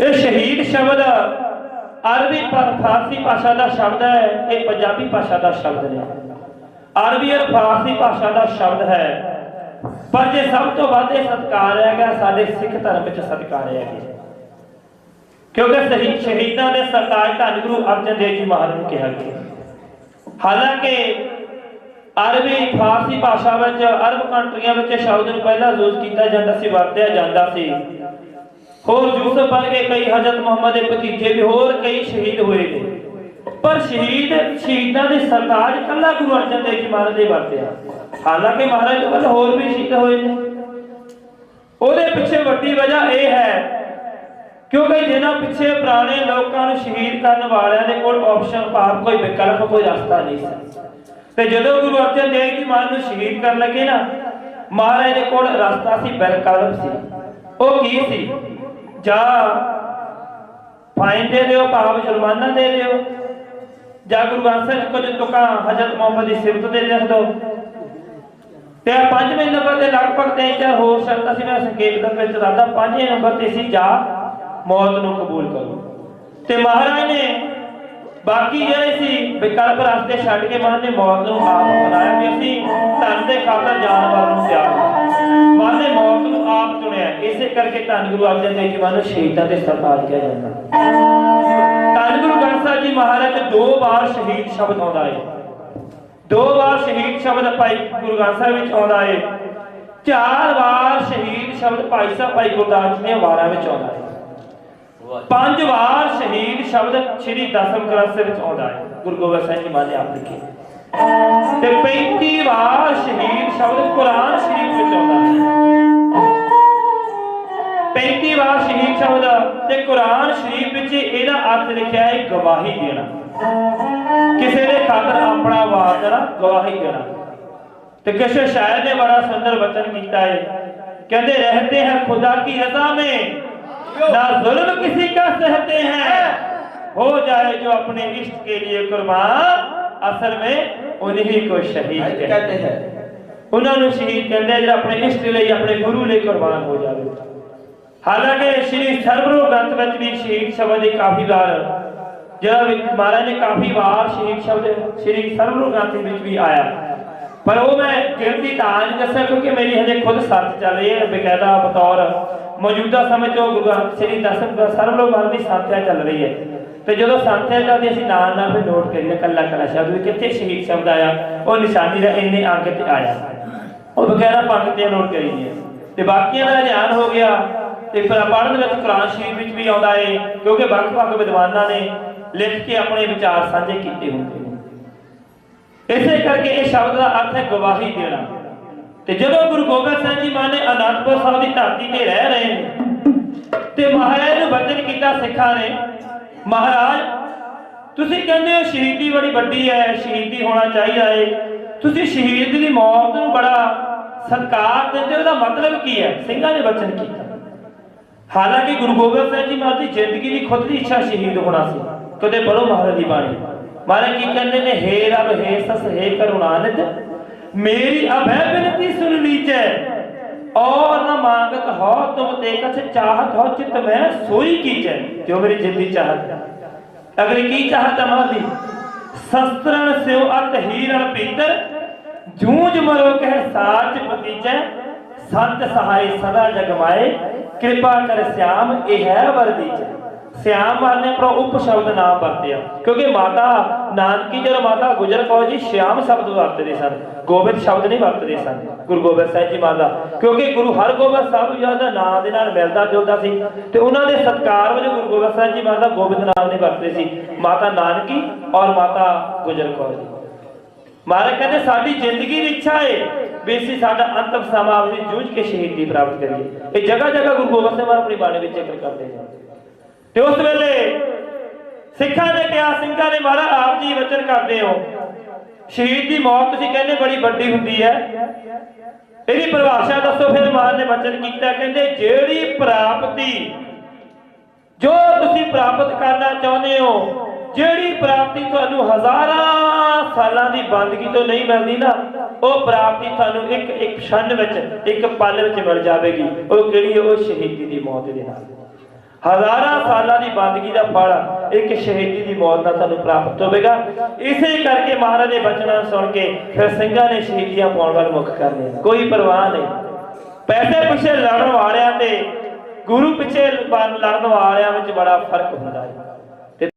ਇਹ ਸ਼ਹੀਦ ਸ਼ਬਦ ਅਰਬੀ ਪਾ- ਫਾਰਸੀ ਭਾਸ਼ਾ ਦਾ ਸ਼ਬਦ ਹੈ, ਇਹ ਪੰਜਾਬੀ ਭਾਸ਼ਾ ਦਾ ਸ਼ਬਦ ਹੈ ਅਰਬੀ ਔਰ ਫਾਰਸੀ ਭਾਸ਼ਾ ਦਾ ਸ਼ਬਦ ਹੈ। ਪਰ ਜੇ ਸਭ ਤੋਂ ਵੱਧ ਇਹ ਸਤਿਕਾਰ ਹੈਗਾ, ਸਾਡੇ ਸਿੱਖ ਧਰਮ ਵਿੱਚ ਸਤਿਕਾਰ ਹੈਗਾ। ਕਿਉਂਕਿ ਸ਼ਹੀਦ ਸ਼ਹੀਦਾਂ ਦੇ ਸਰਤਾਜ ਧੰਨ ਗੁਰੂ ਅਰਜਨ ਦੇਵ ਜੀ ਮਹਾਰਾਜ ਨੂੰ ਕਿਹਾ ਗਿਆ। ਹਾਲਾਂਕਿ ਅਰਬੀ, ਫਾਰਸੀ ਭਾਸ਼ਾ ਵਿੱਚ, ਅਰਬ ਕੰਟਰੀਆਂ ਵਿੱਚ ਸ਼ਬਦ ਨੂੰ ਪਹਿਲਾਂ ਯੂਜ਼ ਕੀਤਾ ਜਾਂਦਾ ਸੀ, ਵਰਤਿਆ ਜਾਂਦਾ ਸੀ। ਹੋਰ ਯੂਸਫ ਵਰਗੇ ਕਈ ਹਜ਼ਰਤ ਮੁਹੰਮਦ ਦੇ ਭਤੀਜੇ ਵੀ ਹੋਰ ਕਈ ਸ਼ਹੀਦ ਹੋਏ ਨੇ। ਪਰ ਸ਼ਹੀਦ ਸ਼ਹੀਦਾਂ ਦੇ ਸਰਤਾਜ ਕੱਲਾ ਗੁਰੂ ਅਰਜਨ ਦੇਵ ਜੀ ਮਹਾਰਾਜ ਦੇ ਵਰਤਿਆ ਹਾਲਾਂਕਿ ਮਹਾਰਾਜ ਤੋਂ ਪਹਿਲਾਂ ਹੋਰ ਵੀ ਸ਼ਹੀਦ ਹੋਏ ਨੇ। ਉਹਦੇ ਪਿੱਛੇ ਵੱਡੀ ਵਜ੍ਹਾ ਇਹ ਹੈ, ਕਿਉਂਕਿ ਜਿਹਨਾਂ ਪਿੱਛੇ ਪੁਰਾਣੇ ਲੋਕਾਂ ਨੂੰ ਸ਼ਹੀਦ ਕਰਨ ਵਾਲਿਆਂ ਦੇ ਕੋਲ ਆਪਸ਼ਨ ਭਾਵ ਕੋਈ ਵਿਕਲਪ, ਕੋਈ ਰਸਤਾ ਨਹੀਂ ਸੀ। ਤੇ ਜਦੋਂ ਗੁਰੂ ਅਰਜਨ ਦੇਵ ਜੀ ਮਹਾਰਾਜ ਨੂੰ ਸ਼ਹੀਦ ਕਰਨ ਲੱਗੇ ਨਾ, ਮਹਾਰਾਜ ਦੇ ਕੋਲ ਰਸਤਾ ਸੀ, ਵਿਕਲਪ ਸੀ। ਉਹ ਕੀ ਸੀ? ਜਾਂ ਫਾਈਨ ਦੇ ਦਿਓ, ਭਾਵ ਜੁਰਮਾਨਾ ਦੇ ਦਿਓ। ਜਾਂ ਗੁਰੂ ਗ੍ਰੰਥ ਸਾਹਿਬ ਕੁਝ ਤੁਕਾਂ, ਹਜ਼ਰਤ ਮੁਹੰਮਦ ਦੀ ਸਿਫਤ ਦੇ ਲਿਖ ਦਿਓ ਤੇ ਪੰਜਵੇਂ ਨੰਬਰ ਤੇ ਲਗਭਗ ਤਿੰਨ ਚਾਰ ਹੋਰ ਸ਼ਰਤਾਂ ਸੀ, ਮੈਂ ਸੰਖੇਪ ਦੇ ਵਿੱਚ ਦੱਸਦਾ, ਪੰਜਵੇਂ ਨੰਬਰ ਤੇ ਸੀ, ਜਾ ਮੌਤ ਨੂੰ ਕਬੂਲ ਕਰੋ। ਤੇ ਮਹਾਰਾਜ ਨੇ ਬਾਕੀ ਜਿਹੜੇ ਸੀ ਵਿਕਲਪ ਰਸਤੇ ਛੱਡ ਕੇ ਮਹਾਰਾਜ ਨੇ ਮੌਤ ਨੂੰ ਆਪ ਬਣਾਇਆ ਵੀ ਅਸੀਂ ਧਨ ਦੇ ਖਾਤਰ ਜਾਨਵਰ ਨੂੰ ਤਿਆਗ ਮਹਾਰਾਜ ਮੌਤ ਨੂੰ ਆਪ ਚੁਣਿਆ ਇਸੇ ਕਰਕੇ ਧੰਨ ਗੁਰੂ ਅਰਜਨ ਦੇਵ ਜੀ ਮਹਾਰਾਜ ਸ਼ਹੀਦਾਂ ਦੇ ਸਰਤਾਜ ਕਿਹਾ ਜਾਂਦਾ ਧੰਨ ਗੁਰੂ ਗ੍ਰੰਥ ਸਾਹਿਬ ਜੀ ਮਹਾਰਾਜ, ਦੋ ਵਾਰ ਸ਼ਹੀਦ ਸ਼ਬਦ ਆਉਂਦਾ ਹੈ। ਦੋ ਵਾਰ ਸ਼ਹੀਦ ਸ਼ਬਦ ਭਾਈ ਗੁਰੂ ਗ੍ਰੰਥ ਸਾਹਿਬ ਵਿੱਚ ਆਉਂਦਾ ਹੈ। ਚਾਰ ਵਾਰ ਸ਼ਹੀਦ ਸ਼ਬਦ ਭਾਈ ਸਾਹਿਬ, ਭਾਈ ਗੁਰਦਾਸ ਜੀ ਦੀਆਂ ਵਾਰਾਂ ਵਿੱਚ ਆਉਂਦਾ ਹੈ। ਪੰਜ ਵਾਰ ਸ਼ਹੀਦ ਸ਼ਬਦ ਸ੍ਰੀ ਦਸਮ ਗ੍ਰੰਥ ਵਿੱਚ ਆਉਂਦਾ ਹੈ। ਗੁਰੂ ਗੋਬਿੰਦ ਸਿੰਘ ਜੀ ਮਹਾਰਾਜ ਨੇ ਆਪ ਲਿਖੇ। ਤੇ 35 ਵਾਰ ਸ਼ਹੀਦ ਸ਼ਬਦ ਕੁਰਾਨ ਸ਼ਰੀਫ ਵਿੱਚ ਆਉਂਦਾ ਹੈ 35 ਵਾਰ ਸ਼ਹੀਦ ਸ਼ਬਦ ਤੇ ਕੁਰਾਨ ਸ਼ਰੀਫ ਵਿੱਚ ਇਹਦਾ ਅਰਥ ਲਿਖਿਆ ਹੈ ਗਵਾਹੀ ਦੇਣਾ ਕਿਸੇ ਦੇ ਖਾਤਰ ਆਪਣਾ ਆਵਾਜ਼ ਦੇਣਾ ਗਵਾਹੀ ਦੇਣਾ ਤੇ ਕਿਸੇ ਸ਼ਾਇਰ ਨੇ ਬੜਾ ਸੁੰਦਰ ਵਚਨ ਕੀਤਾ ਹੈ ਕਹਿੰਦੇ ਰਹਤੇ हैं खुदा की रजा में ना जुल्म किसी का सहते हैं हो जाए जो अपने इष्ट के लिए कुर्बान ਅਸਲ ਵਿੱਚ ਉਨਹੀ ਕੋ ਸ਼ਹੀਦ ਕਹਿੰਦੇ ਹੈ। ਉਹਨਾਂ ਨੂੰ ਸ਼ਹੀਦ ਕਹਿੰਦੇ ਜਿਹੜਾ ਆਪਣੇ ਇਸ਼ਟ ਲਈ ਆਪਣੇ ਗੁਰੂ ਲਈ ਕੁਰਬਾਨ ਹੋ ਜਾਵੇ। ਹਾਲਾਂਕਿ ਸ਼੍ਰੀ ਸਰਵਰੋ ਗ੍ਰੰਥ ਵਿੱਚ ਵੀ ਸ਼ਹੀਦ ਸ਼ਬਦ ਦੀ ਕਾਫੀ ਵਾਰ ਜਿਹੜਾ ਮਹਾਰਾਜ ਨੇ ਕਾਫੀ ਵਾਰ ਸ਼ਹੀਦ ਸ਼ਬਦ ਸ਼੍ਰੀ ਸਰਵਰੋ ਗ੍ਰੰਥ ਵਿੱਚ ਵੀ ਆਇਆ। ਪਰ ਉਹ ਮੈਂ ਗਿਣਤੀ ਤਾਂ ਨਹੀਂ ਦੱਸਾਂ ਕਿਉਂਕਿ ਮੇਰੀ ਹਜੇ ਖੁਦ ਸਰਚ ਚੱਲ ਰਹੀ ਹੈ ਬਕਾਇਦਾ ਬਤੌਰ ਮੌਜੂਦਾ ਸਮੇਂ ਤੋਂ ਗੁਰੂ ਗ੍ਰੰਥ ਸ਼੍ਰੀ ਦਸਮ ਸਰਵਰੋ ਗ੍ਰੰਥ ਦੀ ਸਾਥਿਆ ਚੱਲ ਰਹੀ ਹੈ। ਤੇ ਜਦੋਂ ਸਾਥਿਆ ਚੱਲਦੀ ਅਸੀਂ ਨਾਲ ਨਾਲ ਫਿਰ ਨੋਟ ਕਰੀਏ ਕੱਲਾ ਕੱਲਾ ਸ਼ਬਦ ਵੀ ਕਿੱਥੇ ਸ਼ਹੀਦ ਸ਼ਬਦ ਆਇਆ, ਉਹ ਨਿਸ਼ਾਨੀ ਦਾ ਇੰਨੇ ਅੰਕ ਤੇ ਆਇਆ। ਉਹ ਬਕਾਇਦਾ ਪੰਕਤੀਆਂ ਨੋਟ ਕਰੀ ਤੇ ਬਾਕੀਆਂ ਦਾ ਧਿਆਨ ਹੋ ਗਿਆ, ਤੇ ਫਿਰ ਪੜ੍ਹਨ ਵਿੱਚ ਕੁਰਾਨ ਸ਼ਰੀਫ ਵਿੱਚ ਵੀ ਆਉਂਦਾ ਏ, ਕਿਉਂਕਿ ਵੱਖ-ਵੱਖ ਵਿਦਵਾਨਾਂ ਨੇ ਲਿਖ ਕੇ ਆਪਣੇ ਵਿਚਾਰ ਸਾਂਝੇ ਕੀਤੇ ਹੁੰਦੇ ਨੇ। ਇਸੇ ਕਰਕੇ ਇਹ ਸ਼ਬਦ ਦਾ ਅਰਥ ਹੈ ਗਵਾਹੀ ਦੇਣਾ। ਤੇ ਜਦੋਂ ਗੁਰੂ ਗੋਬਿੰਦ ਸਿੰਘ ਜੀ ਮਾਨੇ ਅਨੰਦਪੁਰ ਸਾਹਿਬ ਦੀ ਧਰਤੀ ਤੇ ਰਹਿ ਰਹੇ ਨੇ, ਤੇ ਮਹਾਰਾਜ ਨੂੰ ਬਚਨ ਕੀਤਾ ਸਿੱਖਾਂ ਨੇ ਮਹਾਰਾਜ, ਤੁਸੀਂ ਕਹਿੰਦੇ ਹੋ ਸ਼ਹੀਦੀ ਬੜੀ ਵੱਡੀ ਹੈ, ਸ਼ਹੀਦੀ ਹੋਣਾ ਚਾਹੀਦਾ ਏ। ਤੁਸੀਂ ਸ਼ਹੀਦ ਦੀ ਮੌਤ ਨੂੰ ਬੜਾ ਸਤਿਕਾਰ ਦਿੰਦੇ ਉਹਦਾ ਮਤਲਬ ਕੀ ਹੈ? ਸਿੰਘਾਂ ਨੇ ਬਚਨ ਕੀਤਾ ਹਾਲਾਂਕਿ ਗੁਰੂ ਗੋਬਿੰਦ ਸਿੰਘ ਜੀ ਮਹਾਰਾਜ ਦੀ ਜ਼ਿੰਦਗੀ ਦੀ ਖੁਦ ਦੀ ਇੱਛਾ ਸ਼ਹੀਦ ਹੋਣਾ ਸੀ। ਕਦੇ ਪੜੋ ਮਹਾਰਾਜ ਦੀ ਬਾਣੀ। ਮਹਾਰਾਜ ਕੀ ਕਹਿੰਦੇ ਨੇ, ਹੇ ਰਬ, ਹੇ ਸਸ, ਹੇ ਕਰੁਣਾਨਿਤ ਮੇਰੀ ਅਭੈ ਬਿਨਤੀ ਸੁਨ ਲੀਜੈ। ਔਰ ਨ ਮੰਗਤ ਹੋ ਤੁਮ ਤੇ ਕਛ ਚਾਹਤ ਹੋ ਚਿਤ ਮੈਂ ਸੋਈ ਕੀਜੈ ਜੋ ਮੇਰੀ ਜਿੰਦੀ ਚਾਹਤ? ਹੈ ਅਗਲੀ ਕੀ ਚਾਹਤ ਹੈ ਮਹਾਰਾਜ ਦੀ? ਸ਼ਸਤਰਣ ਸਿਉ ਅਤ ਹੀਰਣ ਪੀਤਰ, ਜੂਝ ਮਰੋ ਕਹਿ ਸਾਚ ਪਤੀਜੈ ਸੰਤ ਸਹਾਈ ਸਦਾ ਜਗਮਾਏ, ਕਿਰਪਾ ਕਰ ਸਿਆਮ ਇਹ ਨੇ ਆਪਣਾ ਉਪ ਸ਼ਬਦ ਨਾਮ ਵਰਤਿਆ। ਕਿਉਂਕਿ ਮਾਤਾ ਨਾਨਕੀ ਜਦੋਂ ਮਾਤਾ ਗੁਜਰ ਕੌਰ ਜੀ ਸ਼ਿਆਮ ਸ਼ਬਦ ਵਰਤਦੇ ਸਨ, ਗੋਬਿੰਦ ਸ਼ਬਦ ਨਹੀਂ ਵਰਤਦੇ ਸਨ, ਗੁਰੂ ਗੋਬਿੰਦ ਸਾਹਿਬ ਜੀ ਮਾਤਾ। ਕਿਉਂਕਿ ਗੁਰੂ ਹਰਗੋਬਿੰਦ ਸਾਹਿਬ ਜੀ ਦਾ ਨਾਮ ਦੇ ਨਾਲ ਮਿਲਦਾ ਜੁਲਦਾ ਸੀ ਤੇ ਉਹਨਾਂ ਦੇ ਸਤਕਾਰ ਵਜੋਂ ਗੁਰੂ ਗੋਬਿੰਦ ਸਾਹਿਬ ਜੀ ਮਾਤਾ ਗੋਬਿੰਦ ਨਾਮ ਨਹੀਂ ਵਰਤਦੇ ਸੀ, ਮਾਤਾ ਨਾਨਕੀ ਔਰ ਮਾਤਾ ਗੁਜਰ ਕੌਰ ਜੀ। ਮਹਾਰਾਜ ਕਹਿੰਦੇ, ਸਾਡੀ ਜ਼ਿੰਦਗੀ ਦੀ ਇੱਛਾ ਏ ਵੀ ਅਸੀਂ ਸਾਡਾ ਅੰਤਮ ਸਮਾਂ ਆਪਣੀ ਜੂਝ ਕੇ ਸ਼ਹੀਦੀ ਪ੍ਰਾਪਤ ਕਰੀਏ। ਇਹ ਜਗ੍ਹਾ ਜਗ੍ਹਾ ਗੁਰੂ ਗੋਬਿੰਦ ਸਿੰਘ ਮਹਾਰਾਜ ਆਪਣੀ ਬਾਣੀ ਵਿੱਚ ਜ਼ਿਕਰ ਕਰਦੇ ਨੇ। ਤੇ ਉਸ ਵੇਲੇ ਸਿੱਖਾਂ ਦੇ ਕਿਹਾ ਸਿੰਘਾਂ ਨੇ ਮਹਾਰਾਜ ਆਪ ਜੀ ਵਚਨ ਕਰਦੇ ਹੋ। ਸ਼ਹੀਦ ਦੀ ਮੌਤ ਤੁਸੀਂ ਕਹਿੰਦੇ ਬੜੀ ਵੱਡੀ ਹੁੰਦੀ ਹੈ। ਇਹਦੀ ਪਰਿਭਾਸ਼ਾ ਦੱਸੋ, ਫਿਰ ਮਹਾਰਾਜ ਨੇ ਵਚਨ ਕੀਤਾ। ਕਹਿੰਦੇ, ਜਿਹੜੀ ਪ੍ਰਾਪਤੀ, ਜੋ ਤੁਸੀਂ ਪ੍ਰਾਪਤ ਕਰਨਾ ਚਾਹੁੰਦੇ ਹੋ, ਜਿਹੜੀ ਪ੍ਰਾਪਤੀ ਤੁਹਾਨੂੰ ਹਜ਼ਾਰਾਂ ਸਾਲਾਂ ਦੀ ਬੰਦਗੀ ਤੋਂ ਨਹੀਂ ਮਿਲਦੀ ਨਾ, ਉਹ ਪ੍ਰਾਪਤੀ ਤੁਹਾਨੂੰ ਇੱਕ ਇੱਕ ਛਣ ਵਿੱਚ, ਇੱਕ ਪਲ ਵਿੱਚ ਮਿਲ ਜਾਵੇਗੀ। ਉਹ ਕਿਹੜੀ ਹੈ? ਉਹ ਸ਼ਹੀਦੀ ਦੀ ਮੌਤ ਦੇ ਨਾਲ। ਹਜ਼ਾਰਾਂ ਸਾਲਾਂ ਦੀ ਬੰਦਗੀ ਦਾ ਫਲ ਇੱਕ ਸ਼ਹੀਦੀ ਦੀ ਮੌਤ ਨਾਲ ਤੁਹਾਨੂੰ ਪ੍ਰਾਪਤ ਹੋਵੇਗਾ। ਇਸੇ ਕਰਕੇ ਮਹਾਰਾਜ ਦੇ ਬਚਨਾਂ ਸੁਣ ਕੇ ਫਿਰ ਸਿੰਘਾਂ ਨੇ ਸ਼ਹੀਦੀਆਂ ਪਾਉਣ ਵੱਲ ਮੁੱਖ ਕਰ ਲਿਆ। ਕੋਈ ਪਰਵਾਹ ਨਹੀਂ। ਪੈਸੇ ਪਿੱਛੇ ਲੜਨ ਵਾਲਿਆਂ ਤੇ, ਗੁਰੂ ਪਿੱਛੇ ਲੜਨ ਵਾਲਿਆਂ ਵਿੱਚ ਬੜਾ ਫ਼ਰਕ ਹੁੰਦਾ ਹੈ।